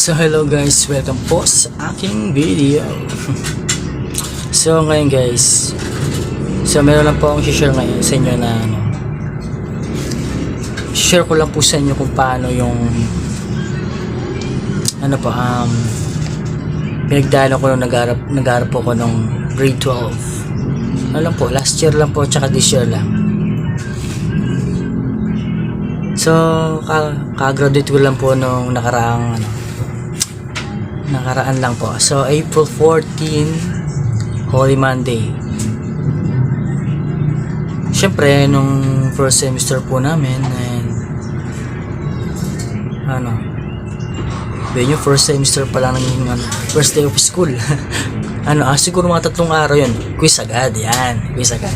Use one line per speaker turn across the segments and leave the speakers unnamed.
So hello guys, welcome po sa aking video. so ngayon guys, so meron lang po akong share ngayon sa inyo na ano, share ko lang po sa inyo kung paano yung ano po, um, pinagdalo ko nung nag-arap, nag-arap po ko nung grade 12. Ano lang po, last year lang po, tsaka this year lang. So, ka- ka-graduate ko lang po nung nakaraang ano, nakaraan lang po. So, April 14, Holy Monday. Siyempre, nung first semester po namin, and, ano, yun yung first semester pa lang ng ano, first day of school. ano, ah, siguro mga tatlong araw yun. Quiz agad, yan. Quiz agad.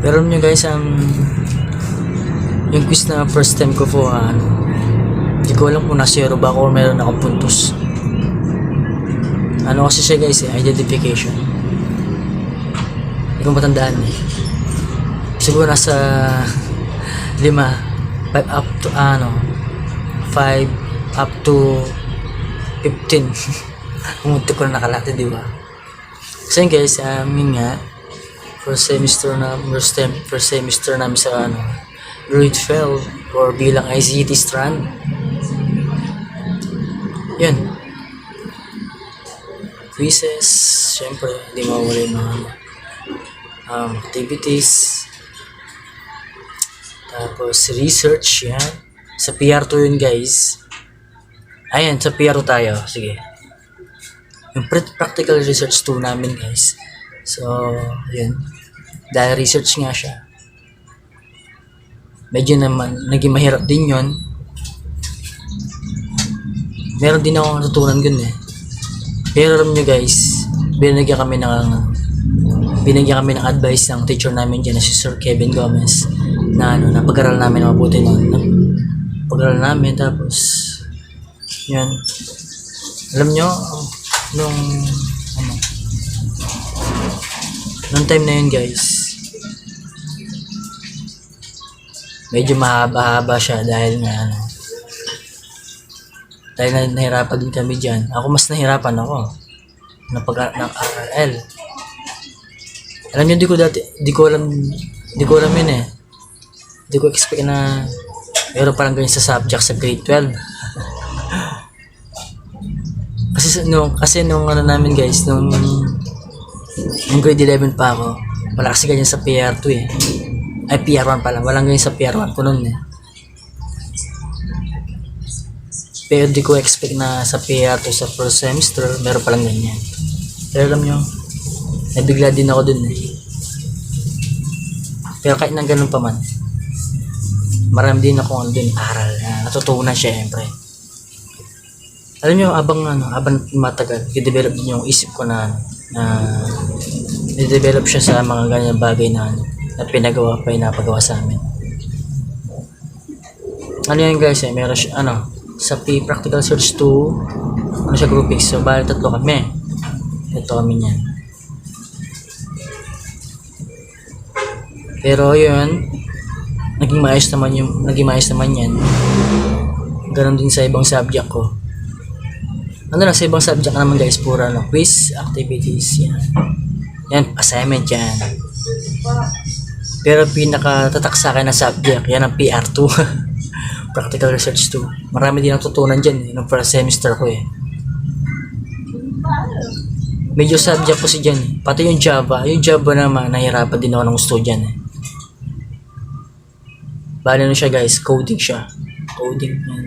Pero nyo guys, um, yung quiz na first time ko po, ah, ano, hindi ko alam kung nasiro ba ako o meron akong puntos. Ano kasi siya guys eh, identification. Hindi ko matandaan eh. Siguro nasa lima, five up to ano, five up to 15. Pumunti ko na nakalate, di ba? So yun guys, um, yun nga, first semester na, first, sem first semester namin sa ano, grade 12 or bilang ICT strand. Yun. Quizzes, syempre, hindi mawala yung mga um, activities. Tapos, research, yan. Sa PR2 yun, guys. Ayan, sa PR2 tayo. Sige. Yung pr- practical research 2 namin, guys. So, yun. Dahil research nga siya. Medyo naman, naging mahirap din yon meron din ako natutunan gun eh. Pero alam nyo guys, binigyan kami ng binigyan kami ng advice ng teacher namin dyan na si Sir Kevin Gomez na ano, napag-aral namin na mabuti noon. Pag-aral namin tapos yun. Alam nyo, nung ano, nung time na yun guys, medyo mahaba-haba siya dahil nga ano, dahil na, nahirapan din kami dyan. Ako mas nahirapan ako ng, pag, ng RRL. Alam niyo, di ko dati, di ko alam, di ko alam yun eh. Di ko expect na meron parang ganyan sa subject sa grade 12. kasi nung, kasi nung ano namin guys, nung, nung grade 11 pa ako, wala kasi ganyan sa PR2 eh. Ay, PR1 pala. Walang ganyan sa PR1 ko noon eh. Pero di ko expect na sa PR to sa first semester, meron palang ganyan. Pero alam nyo, nabigla din ako dun eh. Pero kahit na ganun pa man, marami din ako ano dun, aral na natutunan syempre. Alam nyo, abang ano, abang matagal, i-develop din yung isip ko na, na i-develop siya sa mga ganyan bagay na, ano, na pinagawa pa, napagawa sa amin. Ano yan guys eh, meron siya, ano, sa P Practical Search 2, ano siya grouping, so bali tatlo kami. Ito kami niyan. Pero yun, naging maayos naman yung, naging maayos naman yan. Ganon din sa ibang subject ko. Ano na, sa ibang subject naman guys, pura no, quiz, activities, yan. Yan, assignment yan. Pero pinaka tatak sa akin na subject, yan ang PR2. Practical Research 2. Marami din natutunan dyan eh, nung first semester ko eh. Medyo subject ko si dyan eh. Pati yung Java, yung Java naman, nahirapan din ako ng gusto dyan eh. Bali ano siya guys, coding siya. Coding yan.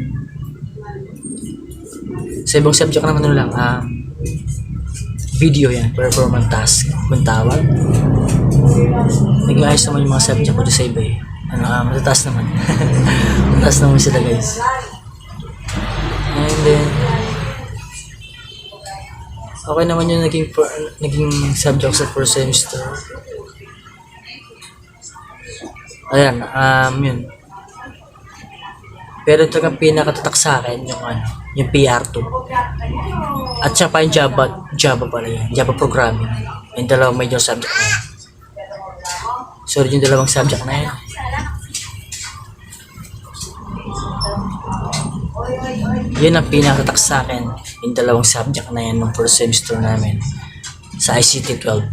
Sa ibang subject naman ano lang, ah, video yan, performance task, kung tawag. Naging ayos naman yung mga subject ko sa iba eh. Ano, ah, matataas naman. matataas naman sila guys. And then, okay naman yung naging, per- naging subject sa first semester. Ayan, um, yun. Pero ito ang pinakatatak sa akin, yung ano, yung PR2. At siya pa yung Java, Java pala yun, Java programming. Yung dalawang major subject na yun. Sorry yung dalawang subject na yun. Yun ang pinakatak sa akin, yung dalawang subject na yan ng first semester namin sa ICT 12.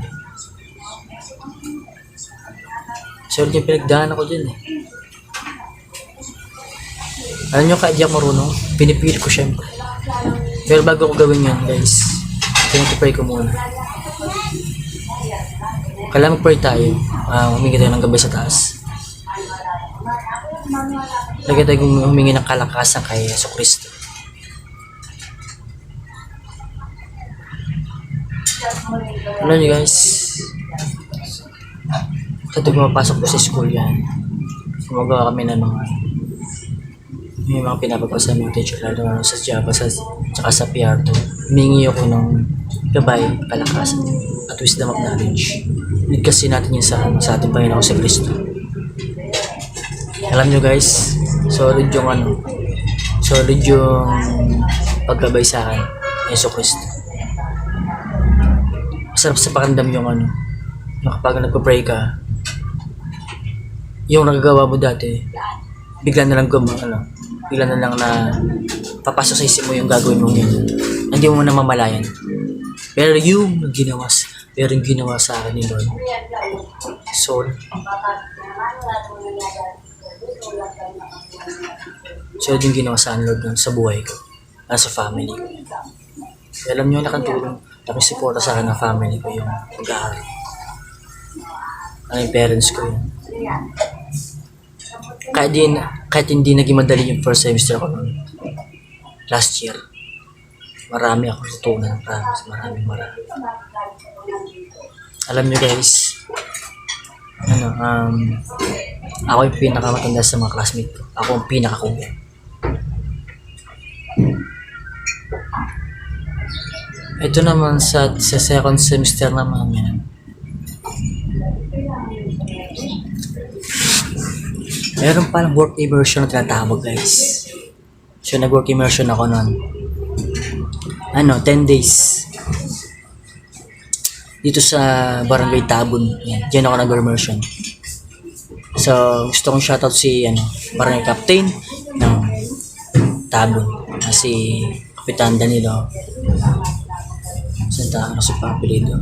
So, yung pinagdaan ako dyan eh. Alam nyo, kahit di ako marunong, pinipilit ko syempre. Pero bago ko gawin yun, guys, pinag-pray ko muna. Kailangan mag-pray tayo. Uh, humingi tayo ng gabay sa taas. Lagi tayo humingi ng kalakasan kay Yeso Cristo. Alam niyo guys, kapag pumapasok po sa school yan, gumagawa kami ng mga may mga pinapagpasa ng teacher lalo na sa Java sa, tsaka sa PR2. Humingi ako ng gabay, kalakasan, at wisdom of knowledge. Need kasi natin yun sa, sa ating Panginoon sa Kristo. Alam nyo guys, solid yung ano, solid yung paggabay sa akin, Yeso Kristo. Masarap sa pakandam yung ano, yung kapag nagpa-pray ka, yung nagagawa mo dati, bigla na lang gum, ano, bigla na lang na papasok sa isip mo yung gagawin mo yun. Hindi mo na mamalayan. Pero yung ginawa, pero yung ginawa sa akin ni Lord, soul, So, yung ginawa sa akin, Lord, sa buhay ko, sa family ko. Alam nyo, nakatulong, tapos suporta sa akin ng family ko yung pag-aaral. Yung parents ko yun. Kahit, di, kahit hindi naging madali yung first semester ko noon, last year, marami ako natutunan, promise, marami, marami. Alam nyo guys, ano, um, ako yung pinakamatanda sa mga classmate ko. Ako ang pinakakuya. Ito naman sa, sa second semester naman yan. Meron palang work immersion na tinatawag guys. So nag-work immersion ako noon. Ano, 10 days. Dito sa Barangay Tabon. Yan, diyan ako nag-immersion. So, gusto kong shoutout si ano, Barangay Captain ng Tabon. Na si Kapitan Danilo. Santa ano si Papilido.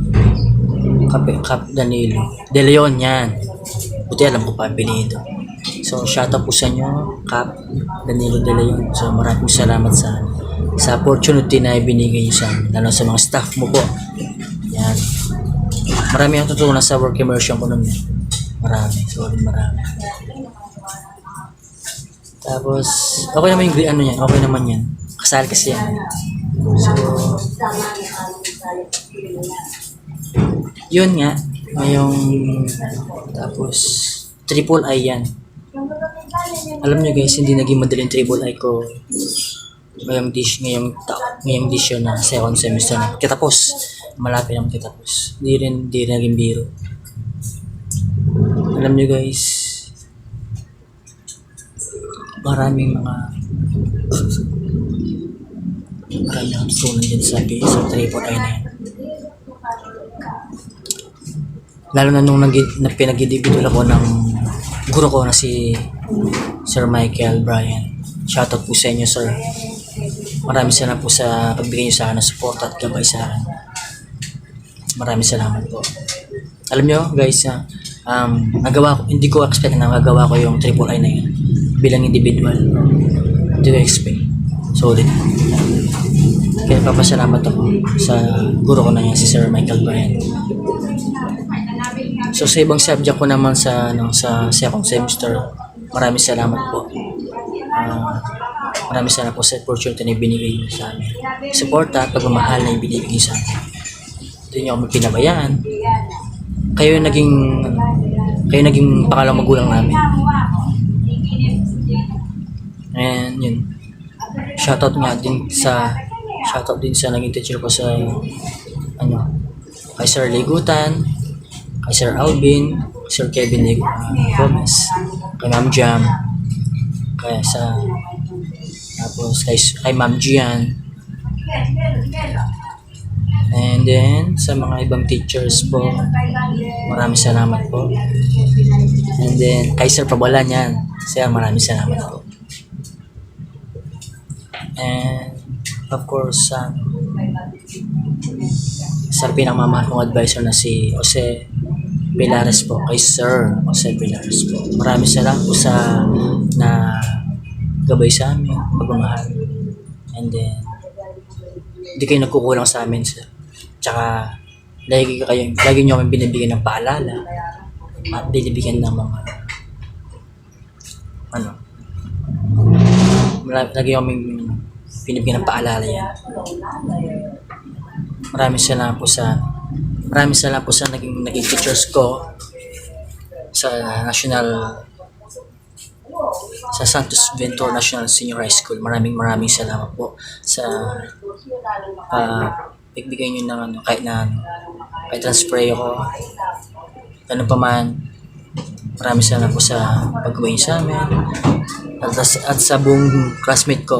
Kap, Kap Danilo. De Leon yan. Buti alam ko Papilido. So, shoutout po sa inyo, Kap Danilo De Leon. So, maraming salamat sa sa opportunity na ibinigay niyo sa amin, lalo sa mga staff mo po. Yan. Marami akong tutunan sa work immersion ko nun. Marami. Sorry, marami. Tapos, okay naman yung ano yan. Okay naman yan. Kasal kasi yan. So, yun nga. Ngayong, tapos, triple I yan. Alam nyo guys, hindi naging madaling triple I ko ngayong dish ngayong ta ngayong dish yun na second semester na kitapos malapit na kitapos hindi rin hindi rin naging biro alam nyo guys maraming mga maraming akong tutunan din sa sa triple I na yan lalo na nung nag na pinag-individual ako ng guro ko na si Sir Michael Bryan shoutout po sa inyo sir Maraming salamat po sa pagbigay niyo sa akin ng support at gabay sa akin. Maraming salamat po. Alam nyo, guys, ah, um, nagawa ko, hindi ko expect na nagagawa ko yung triple I na yun bilang individual. Hindi ko expect. Solid. Kaya papasalamat ako sa guro ko na yan, si Sir Michael Bryan. So sa ibang subject ko naman sa ano, sa second semester, maraming salamat po. Ah, maraming salamat po sa opportunity na ibinigay niyo sa amin. Suporta at pagmamahal na ibinigay sa amin. Hindi niyo ako magpinabayaan. Kayo naging kayo naging pangalawang magulang namin. And yun. Shoutout nga din sa shoutout din sa naging teacher ko sa ano kay Sir Ligutan, kay Sir Alvin, Sir Kevin uh, Gomez, kay Ma'am Jam, kaya sa tapos kay, kay Ma'am Gian. And then sa mga ibang teachers po maraming salamat po. And then kay Sir Pabolan yan Sir maraming salamat po. And of course, sa sa pinamamahal kong advisor na si Jose Pilares po, kay Sir Jose Pilares po. Maraming salamat po sa na gabay sa amin, pagmamahal. And then, hindi kayo nagkukulang sa amin, sir. Tsaka, lagi kayo, lagi nyo kami binibigyan ng paalala at binibigyan ng mga ano lagi kami binibigyan ng paalala yan. Maraming salamat po sa maraming salamat po sa naging, naging teachers ko sa National sa Santos Ventor National Senior High School. Maraming maraming salamat po sa uh, bigbigay nyo ng ano, kahit na ano, kahit transfer ako, ano pa man, maraming salamat po sa niyo sa amin. At, at sa buong classmate ko,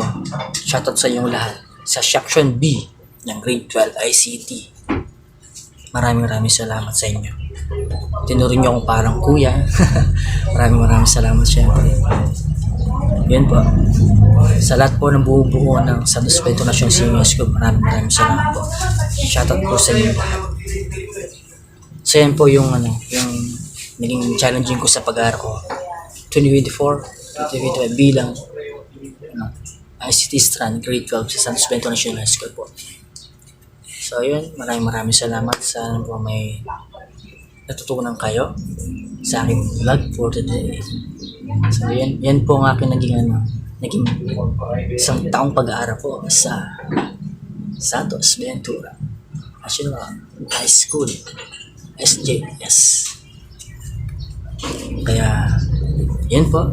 shoutout sa inyong lahat. Sa section B ng grade 12 ICT. Maraming maraming salamat sa inyo. Tinurin niyo akong parang kuya. maraming maraming salamat syempre. Yun po. Sa lahat po ng buo buo ng Santos Pedro National Senior School, maraming maraming salamat po. Shoutout po sa inyo lahat. So yan po yung ano, yung naging challenging ko sa pag-aaral ko. 2024, 2025 bilang ano, ICT strand grade 12 sa Santos Bento National High School po. So yun, maraming maraming salamat sa po may natutunan kayo sa aking vlog for today. So yan, yan po ang aking naging ano, naging isang taong pag-aaral po sa Santos Ventura National High School SJS. Kaya, yan po.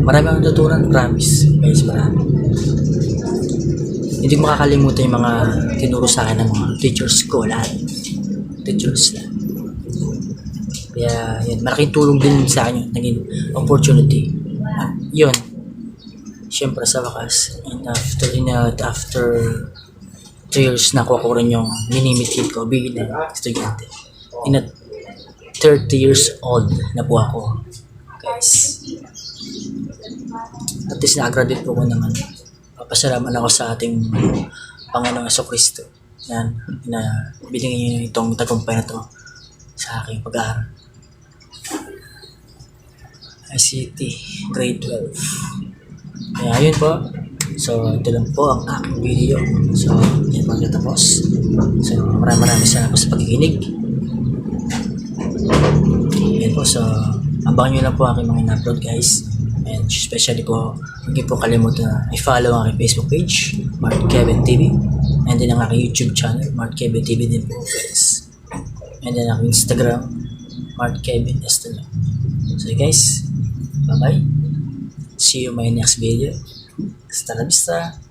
Marami akong natutunan, promise. Guys, marami. Hindi ko makakalimutan yung mga tinuro sa akin ng mga teachers ko, lahat. Teachers lahat. Kaya, yan. Malaking tulong din sa akin yung naging opportunity. At yun. Siyempre sa wakas, and after, in, uh, after two years nakuha ko rin yung minimitit ko bilang estudyante. In a 30 years old na po ako. Guys. At least nakagraduate po ko ng ano. Papasalamat ako sa ating Panginoong Yeso Kristo. Yan, na binigyan niyo itong tagumpay na to sa aking pag-aaral. ICT, grade 12. Kaya yun po. So, ito lang po ang aking video. So, yan po ang natapos. So, maraming maraming salamat sa pakikinig. Yan po, so, abangan nyo lang po aking mga in-upload guys. And especially po, huwag niyo po kalimutan na i-follow ang aking Facebook page, Mark Kevin TV. And then ang aking YouTube channel, Mark Kevin TV din po guys. And then ang Instagram, Mark Kevin Estela. So guys, bye-bye. See you in my next video. Hasta la vista.